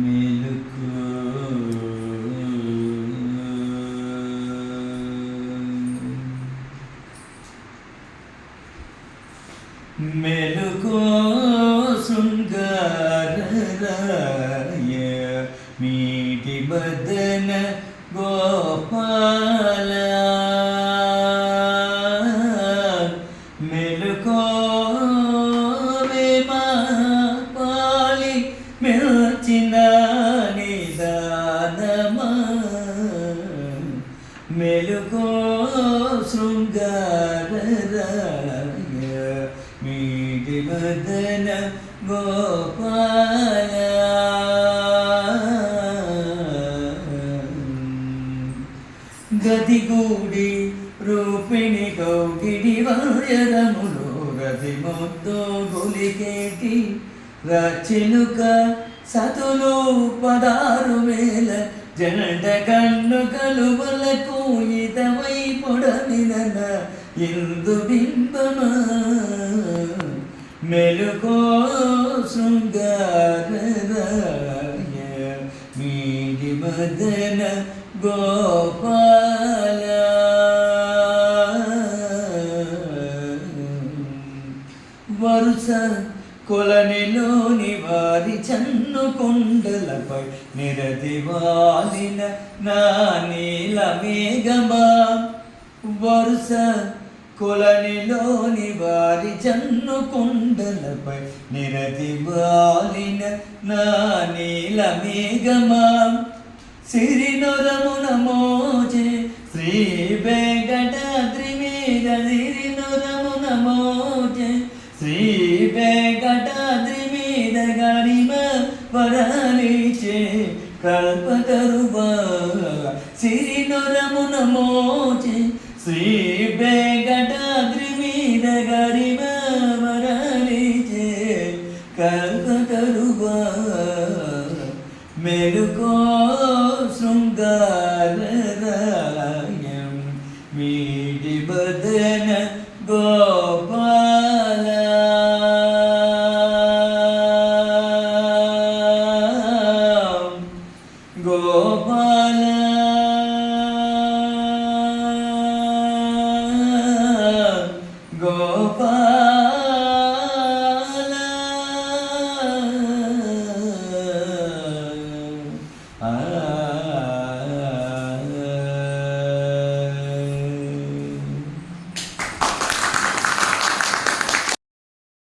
మెలుకు మెలుకో శృంగారరాయ మీటి బదన గోపాలా మెలుగో శృంగార మీటి మదన గోపాల. గదిగూడి రూపిణి కౌగిడి వర్యదములు రతి మొత్తో గులికేటి. రచిలుక సతులు పదారు వేల జనట కన్ను కలువల కూయితమై పొడమినన ఇందు బింబమా? మెలుకో శృంగార మీది మదన గోపాల. వరుస కొలనిలోని వారి చన్ను కొండలపై నిరతి వాలిన నా నీల మేఘమా. వరుస కొలనిలోని వారి జన్ను కొండలపై నిరతి వాలిన నా నీల మేఘమా. సిరినొరమున మోచే శ్రీ వెంకటాద్రి మీద సిరినొరమున మోచే శ్రీ వరాలిచే కల్పతరువా సిరినొరమున మోజే శ్రీ వెంకటాద్రి మీద గరిమ వరాలిచే కల్పతరువా మెలుకో శృంగారరాయం వీడి బదన గోపాల